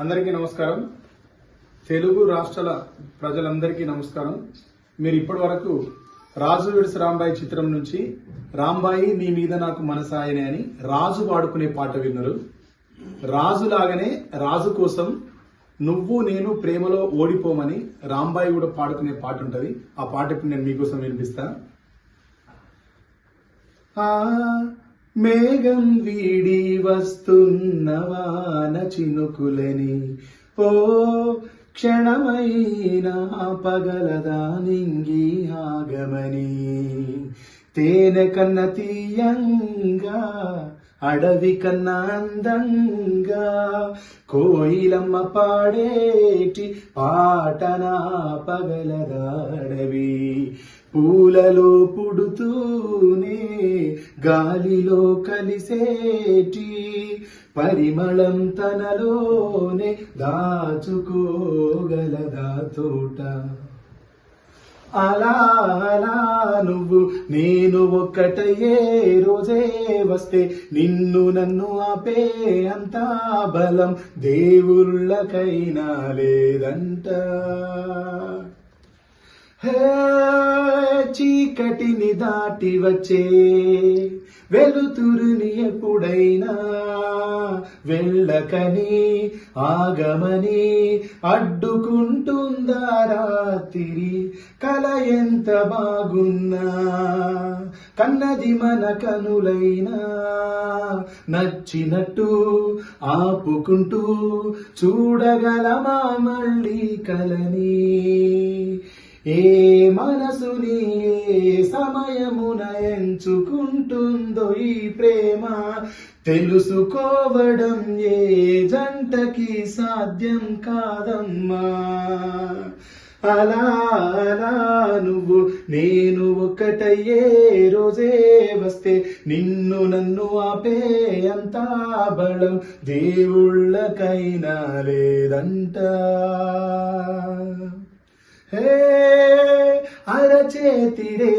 అందరికీ నమస్కారం. తెలుగు రాష్ట్రాల ప్రజలందరికీ నమస్కారం. మీరు ఇప్పటి వరకు రాజు విడిసి రాంబాయి చిత్రం నుంచి రాంబాయి నీ మీద నాకు మనసాయనే అని రాజు పాడుకునే పాట విన్నారు. రాజులాగానే రాజు కోసం నువ్వు నేను ప్రేమలో ఓడిపోమని రాంబాయి కూడా పాడుకునే పాట ఉంటుంది. ఆ పాట ఇప్పుడు నేను మీకోసం వినిపిస్తా. మేఘం వీడి వస్తున్న వాన చినుకులని ఓ క్షణమైన పగలదా నింగి ఆగమని. తేనె కన్న తీయంగా అడవి కన్నా అందంగా కోయిలమ్మ పాడేటి పాటనా పగలదాడవి పూలలో పుడుతూనే గాలిలో కలిసేటి పరిమళం తనలోనే దాచుకోగలదా తోట? అలా అలా నువ్వు నేను ఒక్కటయ్యే రోజే వస్తే నిన్ను నన్ను ఆపే అంతా బలం దేవుళ్ళకైనా లేదంట. చీకటిని దాటి వచ్చే వెలుతురుని ఎప్పుడైనా వెళ్ళకని ఆగమని అడ్డుకుంటుందా రాత్రి కల ఎంత బాగున్నా? కన్నది మన కనులైనా నచ్చినట్టు ఆపుకుంటూ చూడగలమా మళ్ళీ కలని? ఏ మనసుని ఏ సమయమున ఎంచుకుంటుందో ఈ ప్రేమ? తెలుసుకోవడం ఏ జంటకి సాధ్యం కాదమ్మా. అలా అలా నువ్వు నేను ఒక్కటయ్యే రోజే వస్తే నిన్ను నన్ను ఆపే అంత బలం దేవుళ్ళకైనా లేదంట. ಹೇ ಅರಚೇ ತಿರೇ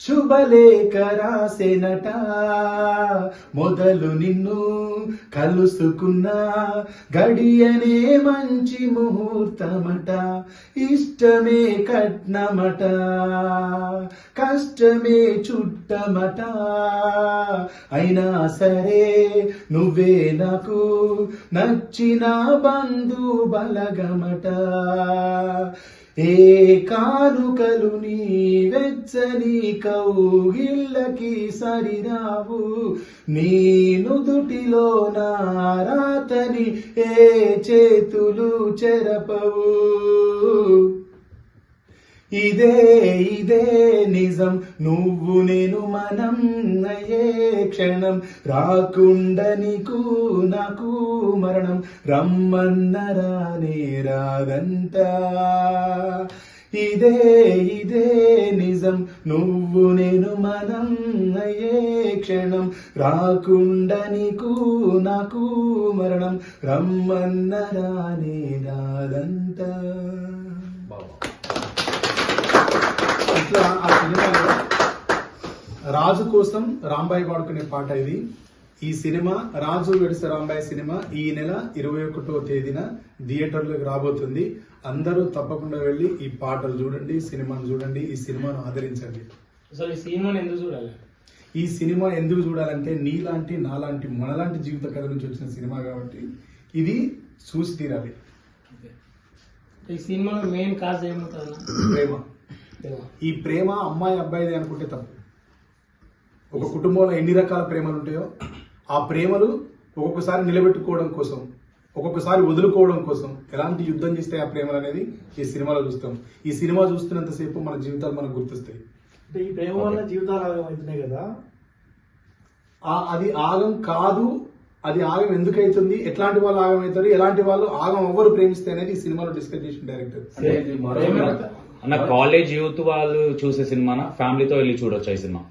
శుభలేఖ రాసెనట మొదలు నిన్ను కలుసుకున్న గడియనే మంచి ముహూర్తమట. ఇష్టమే కట్నమట. కష్టమే చుట్టమట. అయినా సరే నువ్వే నాకు నచ్చిన బంధు బలగమట ఏ కానుకలు నీ వెచ్చని కౌగిళ్ళకి సరిరావు? నీ నుదుటిలో నారాతని ఏ చేతులు చెరపవు? ఇదే ఇదే నిజం. నువ్వు నేను మనం అయ్యే క్షణం. రాకుండనికు నాకు మరణం. రమ్మన్నరానే రాదంట ఇదే ఇదే నిజం. నువ్వు నేను మనం అయ్యే క్షణం. రాకుండనికు నాకు మరణం. రమ్మన్నరానే రాదంతా ఇట్లా ఆ సినిమాలో రాజు కోసం రాంబాయి పాడుకునే పాట ఇది. ఈ cinema Raju weds Rambai cinema ఈ నెల ఇరవై ఒకటో తేదీన థియేటర్లోకి రాబోతుంది. అందరూ తప్పకుండా వెళ్ళి ఈ పాటలు చూడండి సినిమాను చూడండి ఈ సినిమాను ఆదరించండి. అసలు ఈ సినిమాని ఎందుకు చూడాలి? ఈ సినిమా ఎందుకు చూడాలంటే నీలాంటి నాలాంటి మనలాంటి జీవిత కథ నుంచి వచ్చిన సినిమా కాబట్టి ఇది చూసి తీరాలి. ఈ సినిమాలో మెయిన్ కాజ్ ఏముంటుంది ప్రేమ. ఈ ప్రేమ అమ్మాయి అబ్బాయిది అనుకుంటే తప్పు. ఒక కుటుంబంలో ఎన్ని రకాల ప్రేమలు ఉంటాయో ఆ ప్రేమలు ఒక్కొక్కసారి నిలబెట్టుకోవడం కోసం ఒక్కొక్కసారి వదులుకోవడం కోసం ఎలాంటి యుద్ధం చేస్తే ఆ ప్రేమలు అనేది ఈ సినిమాలో చూస్తాం. ఈ సినిమా చూస్తున్నంతసేపు మన జీవితాలు మనకు గుర్తొస్తాయి. అంటే ఈ ప్రేమ వల్ల జీవితాలు ఆగమవుతున్నాయి కదా? ఆ అది ఆగం కాదు అది ఆగం ఎందుకు అవుతుంది ఎట్లాంటి వాళ్ళు ఆగం అవుతారు ఎలాంటి వాళ్ళు ఆగం ఎవ్వరు ప్రేమిస్తే అనేది ఈ సినిమాలో డిస్కస్ చేసిన డైరెక్టర్. అన్న కాలేజ్ యూత్ వాళ్ళు చూసే సినిమా ఫ్యామిలీతో వెళ్ళి చూడొచ్చు ఈ సినిమా?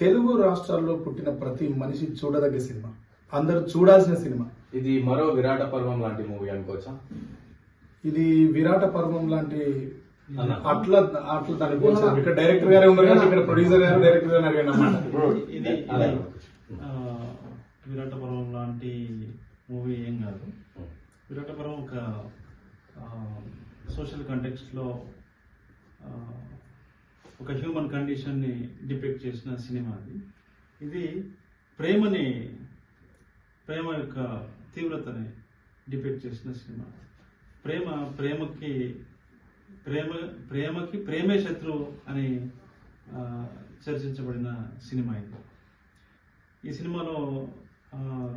తెలుగు రాష్ట్రాల్లో పుట్టిన ప్రతి మనిషి చూడదగ్గ సినిమా. అందరు చూడాల్సిన సినిమా. ఇది మరో విరాట పర్వం లాంటి మూవీ అనుకోవచ్చా? ఇది విరాట పర్వం లాంటి అట్లా అట్లా దాని కోసం ఇక్కడ డైరెక్టర్ గారే ఉన్నారు కానీ ఇక్కడ ప్రొడ్యూసర్ గారు డైరెక్టర్ గారు అడిగాను అన్నమాట. ఇది విరాట పర్వం లాంటి మూవీ ఏం కాదు. విరాట పర్వం ఒక సోషల్ కంటెక్స్ట్లో ఒక హ్యూమన్ కండిషన్ని డిపెక్ట్ చేసిన సినిమా అది. ఇది ప్రేమని ప్రేమ యొక్క తీవ్రతని డిపెక్ట్ చేసిన సినిమా ప్రేమ ప్రేమకి ప్రేమ ప్రేమకి ప్రేమే శత్రువు అని చర్చించబడిన సినిమా ఇది. ఈ సినిమాలో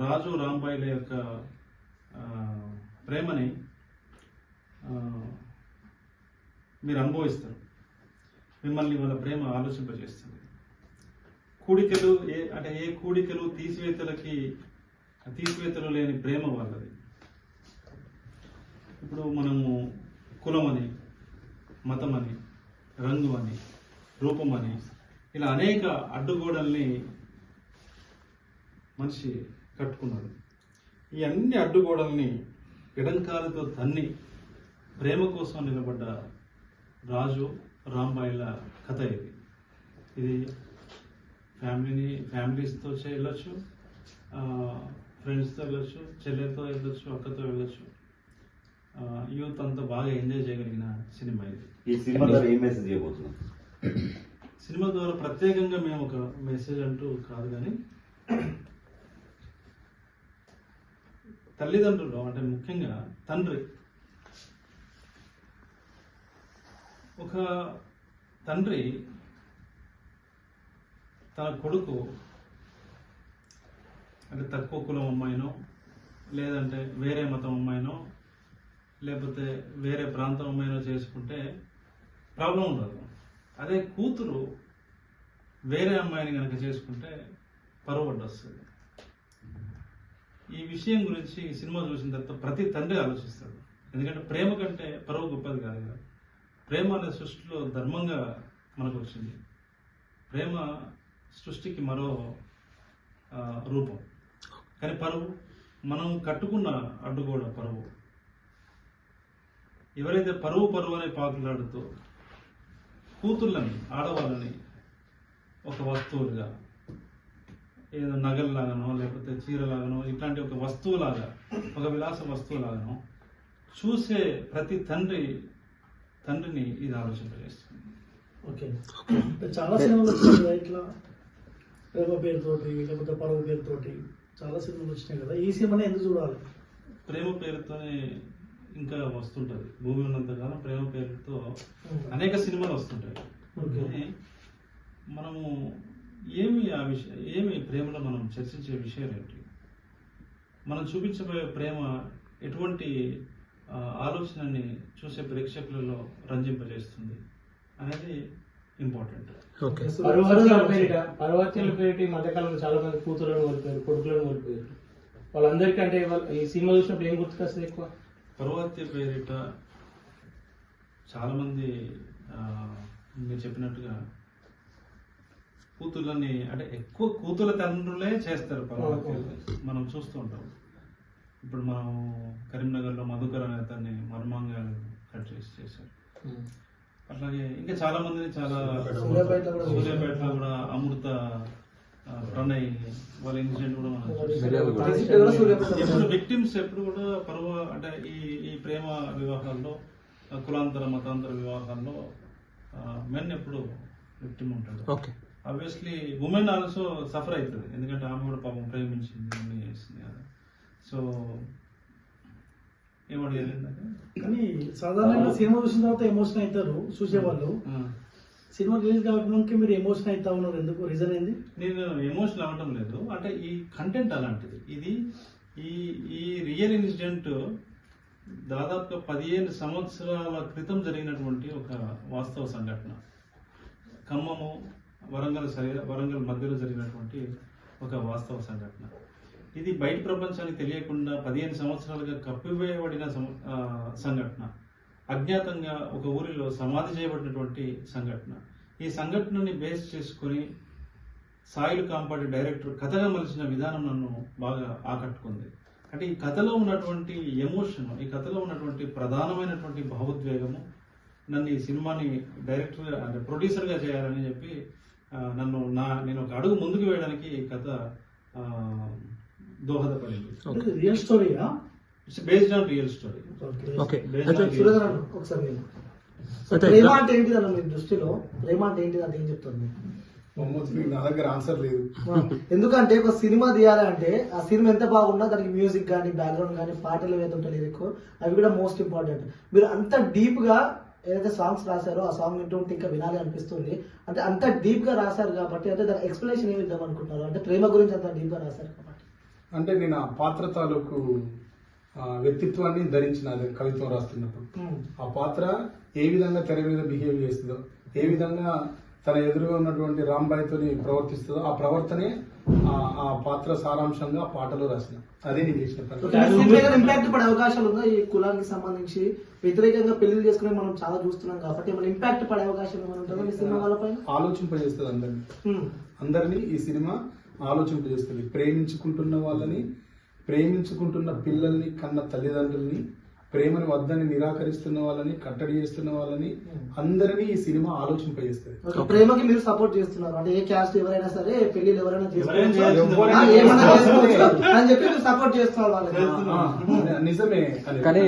రాజు రాంబాయిల యొక్క ప్రేమని ఆ, మీరు అనుభవిస్తారు. మిమ్మల్ని వాళ్ళ ప్రేమ ఆలోచింపజేస్తుంది. కూడికలు ఏ అంటే ఏ కూడికలు తీసివేతలకి తీసివేతలు లేని ప్రేమ వాళ్ళది. ఇప్పుడు మనము కులం అని మతం అని రంగు అని రూపం అని ఇలా అనేక అడ్డుగోడల్ని మనిషి కట్టుకున్నాడు. ఈ అన్ని అడ్డుగోడల్ని ఎడంకాలతో తన్ని ప్రేమ కోసం నిలబడ్డ రాజు రాంబాయిల కథ ఇది. ఇది ఫ్యామిలీని ఫ్యామిలీస్తో వెళ్ళొచ్చు ఫ్రెండ్స్తో వెళ్ళొచ్చు చెల్లెలతో వెళ్ళొచ్చు అక్కతో వెళ్ళొచ్చు. యూత్ అంతా బాగా ఎంజాయ్ చేయగలిగిన సినిమా ఇది. ఈ సినిమా ద్వారా ఏం మెసేజ్ ఇవ్వబోతున్నాం? సినిమా ద్వారా ప్రత్యేకంగా మేము ఒక మెసేజ్ అంటూ కాదు కానీ తల్లిదండ్రులు అంటే ముఖ్యంగా తండ్రి ఒక తండ్రి తన కొడుకు అంటే తక్కువ కులం అమ్మాయినో లేదంటే వేరే మతం అమ్మాయినో లేకపోతే వేరే ప్రాంతం అమ్మాయినో చేసుకుంటే ప్రాబ్లం ఉండదు. అదే కూతురు వేరే అమ్మాయిని కనుక చేసుకుంటే పరువు వస్తుంది. ఈ విషయం గురించి సినిమా చూసిన తర్వాత ప్రతి తండ్రి ఆలోచిస్తాడు. ఎందుకంటే ప్రేమ కంటే పరువు గొప్పది కాదు కదా. ప్రేమ అనే సృష్టిలో ధర్మంగా మనకు వచ్చింది. ప్రేమ సృష్టికి మరో రూపం. కానీ పరువు మనం కట్టుకున్న అడ్డుగోడ పరువు. ఎవరైతే పరువు పరువు అనే పాకులాడుతూ కూతుళ్ళని ఆడవాళ్ళని ఒక వస్తువులుగా ఏదో నగల్లాగానో లేకపోతే చీరలాగానో ఇట్లాంటి ఒక వస్తువులాగా ఒక విలాస వస్తువులాగానో చూసే ప్రతి తండ్రి తండ్రిని ఇది ఆలోచింపజేస్తుంది. ఓకే. చాలా సినిమాలు వచ్చినాయి ఇట్లా ప్రేమ పేరుతోటి లేకపోతే పరువు పేరుతోటి చాలా సినిమాలు వచ్చినాయి కదా. ఈ సినిమాని ఎందుకు చూడాలి? ప్రేమ పేరుతోనే ఇంకా వస్తుంటది. భూమి ఉన్నంత కాలం ప్రేమ పేరుతో. అనేక సినిమాలు వస్తుంటాయి. ఓకే. మనము ఏమి ఆ విషయం ఏమి ప్రేమలో మనం చర్చించే విషయాలు ఏంటి? మనం చూపించబోయే ప్రేమ ఎటువంటి ఆలోచనని చూసే ప్రేక్షకులలో రంజింపజేస్తుంది. అనేది ఇంపార్టెంట్. పర్వతాల పేరిట పర్వతాల పేరిట ఈ మధ్యకాలంలో చాలా మంది కూతురులను కోల్పోయారు కొడుకులను కోల్పోయారు. వాళ్ళందరికంటే వాళ్ళ- ఈ సినిమా చూసినప్పుడు ఏం గుర్తుకొస్తుంది ఎక్కువ? పర్వత్య పేరిట చాలామంది మీరు చెప్పినట్టుగా కూతుర్లని అంటే ఎక్కువ కూతుల తండ్రులే చేస్తారు పర్వత్యాలు మనం చూస్తూ ఉంటాం. ఇప్పుడు మనం కరీంనగర్లో మధుకర్ అనే అతన్ని మర్మాంగాలు కట్ చేసి చేశారు. అట్లాగే ఇంకా చాలా మందిని చాలా సూర్యాపేటలో కూడా అమృత ప్రణయ్ వాళ్ళ ఇన్సిడెంట్ కూడా మనం ఎప్పుడు విక్టిమ్స్ ఎప్పుడు కూడా పర్వ అంటే ఈ ఈ ప్రేమ వివాహాల్లో కులాంతర మతాంతర వివాహాల్లో మెన్ ఎప్పుడు విక్టిమ్ ఉంటాడు. Okay. Obviously women also suffer అవుతుంది. ఎందుకంటే ఆమె కూడా పాపం ప్రేమించింది అన్ని చేసింది కదా. సో? కానీ సాధారణంగా సినిమా చూసిన తర్వాత ఎమోషన్ అవుతారు చూసేవాళ్ళు. సినిమా రిలీజ్ కాకముందుకి మీరు ఎమోషన్ అవుతా ఉన్నారు ఎందుకు? రీజన్ ఏంది? నేను ఎమోషనల్ అవ్వటం లేదు. అంటే ఈ కంటెంట్ అలాంటిది. ఇది ఈ ఈ రియల్ ఇన్సిడెంట్ దాదాపుగా పదిహేను సంవత్సరాల క్రితం జరిగినటువంటి ఒక వాస్తవ సంఘటన. ఖమ్మము వరంగల్ సరి వరంగల్ మధ్యలో జరిగినటువంటి ఒక వాస్తవ సంఘటన. ఇది బయట ప్రపంచానికి తెలియకుండా పదిహేను సంవత్సరాలుగా కప్పివేయబడిన సంఘటన. అజ్ఞాతంగా ఒక ఊరిలో సమాధి చేయబడినటువంటి సంఘటన. ఈ సంఘటనని బేస్ చేసుకొని సాయిలు కాంపాటి డైరెక్టర్ కథగా మలిచిన విధానం నన్ను బాగా ఆకట్టుకుంది. అంటే ఈ కథలో ఉన్నటువంటి ఎమోషన్ ఈ కథలో ఉన్నటువంటి ప్రధానమైనటువంటి భావోద్వేగము నన్ను ఈ సినిమాని డైరెక్టర్ అంటే ప్రొడ్యూసర్గా చేయాలని చెప్పి నన్ను నా నేను ఒక అడుగు ముందుకు వేయడానికి ఈ కథ దోహదపడింది. Real స్టోరీయా it's based on real story okay ఒకసారి ప్రేమ? అంటే ఏంటిది అన్న మీ దృష్టిలో? ప్రేమ అంటే ఏంటిది? అంటే ఏం చెప్తారు మీకు నా దగ్గర ఆన్సర్ లేదు. ఎందుకంటే ఒక సినిమా తీయాలి అంటే ఆ సినిమా ఎంత బాగున్నా దానికి మ్యూజిక్ కానీ బ్యాక్గ్రౌండ్ కానీ పాటలు ఉంటాయి లిరిక్ అవి కూడా మోస్ట్ ఇంపార్టెంట్ మీరు అంత డీప్గా ఏదైతే సాంగ్స్ రాశారో ఆ సాంగ్ వింటూ ఉంటే ఇంకా వినాలి అనిపిస్తుంది. అంటే అంత డీప్గా రాశారు కాబట్టి అంటే దాని ఎక్స్ప్లెనేషన్ ఏమి ఇద్దాం అనుకుంటున్నారు? అంటే ప్రేమ గురించి అంత డీప్గా రాశారు. కాబట్టి అంటే నేను ఆ పాత్ర తాలూకు వ్యక్తిత్వాన్ని ధరించిన అది కవిత్వం రాస్తున్నప్పుడు. ఆ పాత్ర ఏ విధంగా తెర మీద బిహేవ్ చేస్తుందో ఏ విధంగా తన ఎదురుగా ఉన్నటువంటి రాంబాయితో ప్రవర్తిస్తుందో ఆ ప్రవర్తనే ఆ- పాత్ర సారాంశంగా ఆ పాటలో రాసిన. అదే నేను చేసిన ఇంపాక్ట్ పడే అవకాశాలు ఉందా? ఈ కులానికి సంబంధించి వ్యతిరేకంగా పెళ్ళి చేసుకునే మనం చాలా చూస్తున్నాం కాబట్టి ఏమైనా ఇంపాక్ట్ పడే అవకాశం ఏమైనా ఉంటుందా మీ సినిమా వాళ్ళ పైన? ఆలోచింపజేస్తుంది అందరినీ. అందరినీ ఈ సినిమా ఆలోచింపజేస్తుంది ప్రేమించుకుంటున్న వాళ్ళని ప్రేమించుకుంటున్న పిల్లల్ని కన్న తల్లిదండ్రుల్ని ప్రేమని వద్దని నిరాకరిస్తున్న వాళ్ళని కట్టడి చేస్తున్న వాళ్ళని అందరినీ ఈ సినిమా ఆలోచింపజేస్తుంది. ప్రేమకి మీరు సపోర్ట్ చేస్తున్నారు. అంటే ఏ క్యాస్ట్ ఎవరైనా సరే పెళ్ళిళ్ళు ఎవరైనా అని చెప్పి సపోర్ట్ చేస్తున్నారు నిజమే. కానీ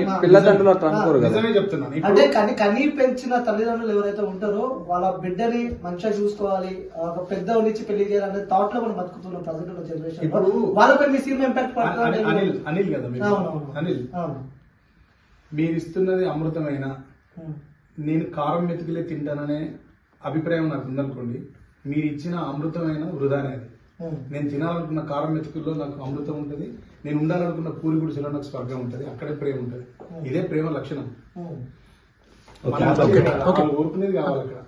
చెప్తున్నాను. అంటే కని కనీ పెంచిన తల్లిదండ్రులు ఎవరైతే ఉంటారో వాళ్ళ బిడ్డని మంచిగా చూసుకోవాలి ఒక పెద్ద నుంచి పెళ్ళి చేయాలనే థాట్లో మనం బతుకుతున్నాం ప్రజెంట్ జనరేషన్ ఇప్పుడు- వాళ్ళపై మీ సినిమా ఇంపాక్ట్ పడుతుంది అనిల్ అనిల్ కదా అనిల్. అవును మీరు ఇస్తున్నది అమృతమైన. నేను కారం మెతుకులే తింటాననే అభిప్రాయం నాకు ఉందనుకోండి మీరు ఇచ్చిన అమృతమైన వృధానే అది ఉమ్. నేను తినాలనుకున్న కారం మెతుకుల్లో నాకు అమృతం ఉంటుంది నేను ఉండాలనుకున్న పూరి గుడిసెలో నాకు స్వర్గం ఉంటుంది అక్కడే ప్రేమ ఉంటుంది. ఇదే ప్రేమ లక్షణం. కోరుకునేది కావాలి అక్కడ.